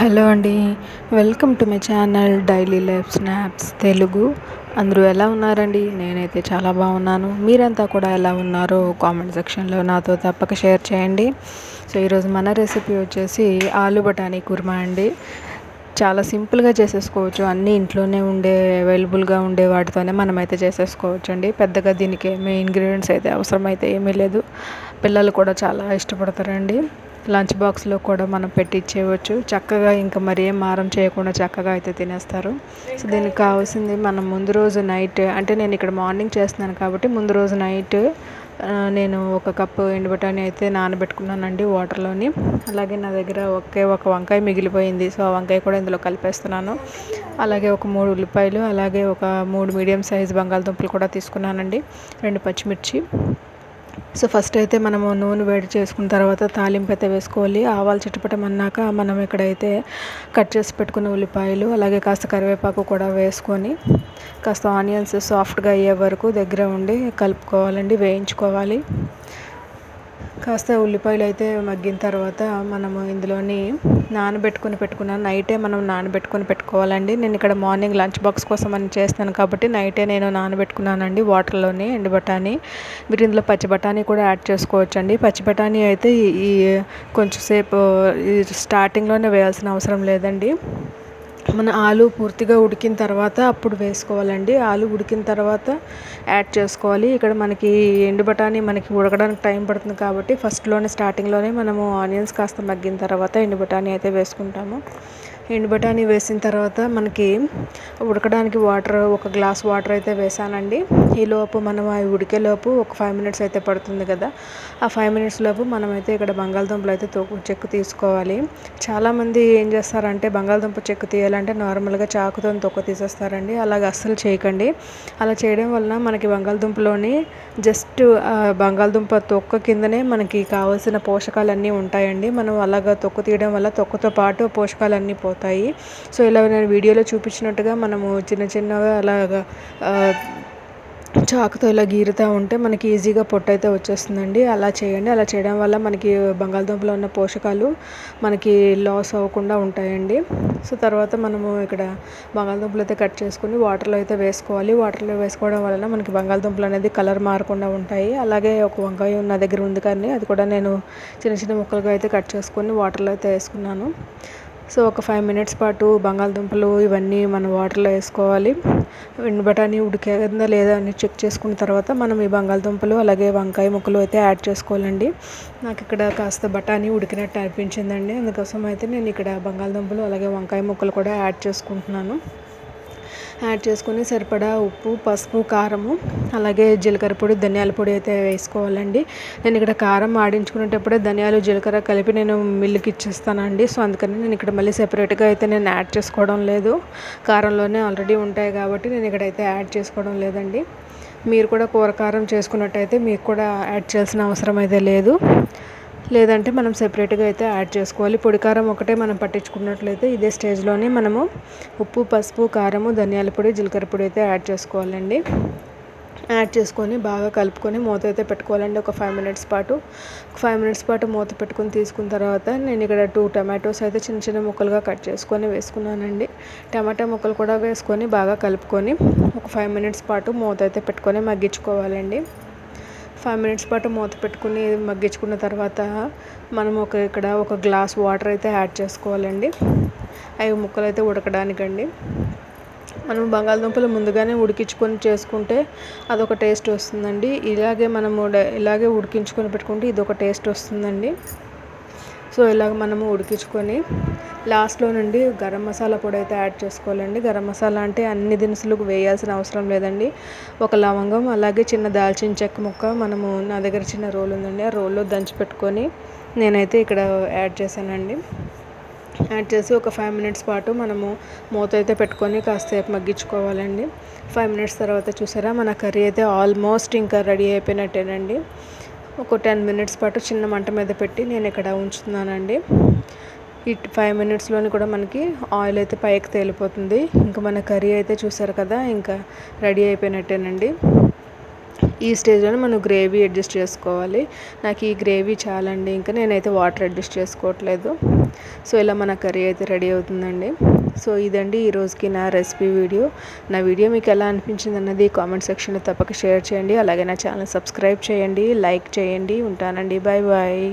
Hello అండి. Welcome to my channel daily life snaps Telugu. అందరూ ఎలా ఉన్నారండి? నేనైతే చాలా బాగున్నాను. మీరంతా కూడా ఎలా ఉన్నారో కామెంట్ సెక్షన్లో నాతో తప్పక షేర్ చేయండి. సో ఈరోజు మన రెసిపీ వచ్చేసి ఆలు బఠానీ కుర్మా అండి. చాలా సింపుల్గా చేసేసుకోవచ్చు. అన్నీ ఇంట్లోనే ఉండే అవైలబుల్గా ఉండే వాటితోనే మనమైతే చేసేసుకోవచ్చు అండి పెద్దగా దీనికి ఏమీ ఇంగ్రీడియంట్స్ అయితే అవసరమైతే ఏమీ లేదు. పిల్లలు కూడా చాలా ఇష్టపడతారండి. లంచ్ బాక్స్లో కూడా మనం పెట్టించేయవచ్చు చక్కగా ఇంకా మరి ఏం మారం చేయకుండా చక్కగా అయితే తినేస్తారు. సో దీనికి కావాల్సింది మనం ముందు రోజు నైట్ అంటే నేను ఇక్కడ మార్నింగ్ చేస్తున్నాను కాబట్టి ముందు రోజు నైట్ నేను ఒక కప్పు ఎండుబటాని అయితే నానబెట్టుకున్నానండి వాటర్లోని. అలాగే నా దగ్గర ఒకే ఒక వంకాయ మిగిలిపోయింది. సో ఆ వంకాయ కూడా ఇందులో కలిపేస్తున్నాను. అలాగే ఒక మూడు ఉల్లిపాయలు అలాగే ఒక మూడు మీడియం సైజ్ బంగాళదుంపలు కూడా తీసుకున్నానండి. రెండు పచ్చిమిర్చి సో ఫస్ట్ అయితే మనము నూనె వేడి చేసుకున్న తర్వాత తాలింపు అయితే వేసుకోవాలి. ఆవాలు చిటపటం అన్నాక మనం ఇక్కడైతే కట్ చేసి పెట్టుకున్న ఉల్లిపాయలు అలాగే కాస్త కరివేపాకు కూడా వేసుకొని కాస్త ఆనియన్స్ సాఫ్ట్గా అయ్యే వరకు దగ్గర ఉండి కలుపుకోవాలండి వేయించుకోవాలి. కాస్త ఉల్లిపాయలు అయితే మగ్గిన తర్వాత మనము ఇందులోని నానబెట్టుకొని పెట్టుకున్నాను నైటే మనం నానబెట్టుకొని పెట్టుకోవాలండి. నేను ఇక్కడ మార్నింగ్ లంచ్ బాక్స్ కోసం అని చేస్తాను కాబట్టి నైటే నేను నానబెట్టుకున్నానండి వాటర్లోని ఎండు బఠానీ. మీరు ఇందులో పచ్చి బఠానీ కూడా యాడ్ చేసుకోవచ్చండి. పచ్చి బఠానీ అయితే ఈ కొంచెం సేపు స్టార్టింగ్లోనే వేయాల్సిన అవసరం లేదండి. మన ఆలు పూర్తిగా ఉడికిన తర్వాత అప్పుడు వేసుకోవాలండి. ఆలు ఉడికిన తర్వాత యాడ్ చేసుకోవాలి. ఇక్కడ మనకి ఎండు బఠానీ మనకి ఉడకడానికి టైం పడుతుంది కాబట్టి ఫస్ట్లోనే స్టార్టింగ్లోనే మనము ఆనియన్స్ కాస్త మగ్గిన తర్వాత ఎండు బఠానీ అయితే వేసుకుంటాము. ఎండు బఠానీ వేసిన తర్వాత మనకి ఉడకడానికి వాటర్ ఒక గ్లాస్ వాటర్ అయితే వేసానండి. ఈలోపు మనం అవి ఉడికేలోపు ఒక ఫైవ్ మినిట్స్ అయితే పడుతుంది కదా. ఆ ఫైవ్ మినిట్స్ లోపు మనమైతే ఇక్కడ బంగాళదుంపలు అయితే తోకు చెక్కు తీసుకోవాలి. చాలామంది ఏం చేస్తారంటే బంగాళదుంప చెక్కు తీయాలంటే నార్మల్గా చాకుతో తొక్క తీసేస్తారండి. అలాగ అస్సలు చేయకండి. అలా చేయడం వలన మనకి బంగాళదుంపలోని జస్ట్ బంగాళదుంప తొక్క కిందనే మనకి కావాల్సిన పోషకాలన్నీ ఉంటాయండి. మనం అలాగ తొక్క తీయడం వల్ల తొక్కతో పాటు పోషకాలన్నీ పోతాయి సో ఇలా నేను వీడియోలో చూపించినట్టుగా మనము చిన్న చిన్నగా అలాగా చాకుతో ఇలా గీరుతూ ఉంటే మనకి ఈజీగా పొట్టు అయితే వచ్చేస్తుందండి. అలా చేయండి. అలా చేయడం వల్ల మనకి బంగాళదుంపలో ఉన్న పోషకాలు మనకి లాస్ అవ్వకుండా ఉంటాయండి. సో తర్వాత మనము ఇక్కడ బంగాళదుంపలు అయితే కట్ చేసుకుని వాటర్లో అయితే వేసుకోవాలి. వాటర్లో వేసుకోవడం వలన మనకి బంగాళదుంపలు అనేది కలర్ మారకుండా ఉంటాయి. అలాగే ఒక వంకాయ నా దగ్గర ఉంది కానీ అది కూడా నేను చిన్న చిన్న ముక్కలుగా అయితే కట్ చేసుకొని వాటర్లో అయితే వేసుకున్నాను. సో ఒక ఫైవ్ మినిట్స్ పాటు బంగాళదుంపలు ఇవన్నీ మనం వాటర్లో వేసుకోవాలి. బఠానీ ఉడికేదా లేదా అని చెక్ చేసుకున్న తర్వాత మనం ఈ బంగాళదుంపలు అలాగే వంకాయ ముక్కలు అయితే యాడ్ చేసుకోవాలండి. నాకు ఇక్కడ కాస్త బఠానీ ఉడికినట్టు అనిపించిందండి. అందుకోసం అయితే నేను ఇక్కడ బంగాళదుంపలు అలాగే వంకాయ ముక్కలు కూడా యాడ్ చేసుకుంటున్నాను. యాడ్ చేసుకొని సరిపడా ఉప్పు పసుపు కారము అలాగే జీలకర్ర పొడి ధనియాల పొడి అయితే వేసుకోవాలండి. నేను ఇక్కడ కారం ఆడించుకునేటప్పుడే ధనియాలు జీలకర్ర కలిపి నేను మిల్లుకి ఇచ్చేస్తానండి. సో అందుకని నేను ఇక్కడ మళ్ళీ సెపరేట్గా అయితే నేను యాడ్ చేసుకోవడం లేదు. కారంలోనే ఆల్రెడీ ఉంటాయి కాబట్టి నేను ఇక్కడైతే యాడ్ చేసుకోవడం లేదండి. మీరు కూడా కూర కారం చేసుకున్నట్టయితే మీకు కూడా యాడ్ చేయాల్సిన అవసరం అయితే లేదు. లేదంటే మనం సెపరేట్గా అయితే యాడ్ చేసుకోవాలి. పొడి కారం ఒకటే మనం పట్టించుకున్నట్లయితే ఇదే స్టేజ్లోనే మనము ఉప్పు పసుపు కారము ధనియాల పొడి జీలకర్ర పొడి అయితే యాడ్ చేసుకోవాలండి. యాడ్ చేసుకొని బాగా కలుపుకొని మూత అయితే పెట్టుకోవాలండి. ఒక ఫైవ్ మినిట్స్ పాటు. ఫైవ్ మినిట్స్ పాటు మూత పెట్టుకొని తీసుకున్న తర్వాత నేను ఇక్కడ టూ టమాటోస్ అయితే చిన్న చిన్న ముక్కలుగా కట్ చేసుకొని వేసుకున్నానండి. టమాటా ముక్కలు కూడా వేసుకొని బాగా కలుపుకొని ఒక ఫైవ్ మినిట్స్ పాటు మూత అయితే పెట్టుకొని మగ్గించుకోవాలండి. ఫైవ్ మినిట్స్ పాటు మూత పెట్టుకుని మగ్గించుకున్న తర్వాత మనం ఒక ఇక్కడ ఒక గ్లాస్ వాటర్ అయితే యాడ్ చేసుకోవాలండి. అవి ముక్కలు అయితే ఉడకడానికండి. మనం బంగాళదుంపలు ముందుగానే ఉడికించుకొని చేసుకుంటే అదొక టేస్ట్ వస్తుందండి. ఇలాగే మనము ఇలాగే ఉడికించుకొని పెట్టుకుంటే ఇది ఒక టేస్ట్ వస్తుందండి. సో ఇలాగ మనము ఉడికించుకొని లాస్ట్లో నుండి గరం మసాలా పొడి అయితే యాడ్ చేసుకోవాలండి. గరం మసాలా అంటే అన్ని దినుసులు వేయాల్సిన అవసరం లేదండి. ఒక లవంగం అలాగే చిన్న దాల్చిన చెక్క ముక్క మనము నా దగ్గర చిన్న రోల్ ఉందండి. ఆ రోల్లో దంచి పెట్టుకొని నేనైతే ఇక్కడ యాడ్ చేశానండి. యాడ్ చేసి ఒక ఫైవ్ మినిట్స్ పాటు మనము మూత అయితే పెట్టుకొని కాసేపు మగ్గించుకోవాలండి. ఫైవ్ మినిట్స్ తర్వాత చూసారా మన కర్రీ అయితే ఆల్మోస్ట్ ఇంకా రెడీ అయిపోయినట్టేనండి. ఒక టెన్ మినిట్స్ పాటు చిన్న మంట మీద పెట్టి నేను ఇక్కడ ఉంచుతున్నానండి. ఈ ఫైవ్ మినిట్స్లోని కూడా మనకి ఆయిల్ అయితే పైకి తేలిపోతుంది. ఇంకా మన కర్రీ అయితే చూసారు కదా ఇంకా రెడీ అయిపోయినట్టేనండి. ఈ స్టేజ్లోనే మనం గ్రేవీ అడ్జస్ట్ చేసుకోవాలి. నాకు ఈ గ్రేవీ చాలండి. ఇంకా నేనైతే వాటర్ అడ్జస్ట్ చేసుకోవట్లేదు. సో ఇలా మన కర్రీ అయితే రెడీ అవుతుందండి. సో ఇదండి ఈ రోజుకి నా రెసిపీ వీడియో. నా వీడియో మీకు ఎలా అనిపించింది అన్నది కామెంట్ సెక్షన్లో తప్పక షేర్ చేయండి. అలాగే నా ఛానల్ సబ్స్క్రైబ్ చేయండి లైక్ చేయండి. ఉంటానండి. Bye bye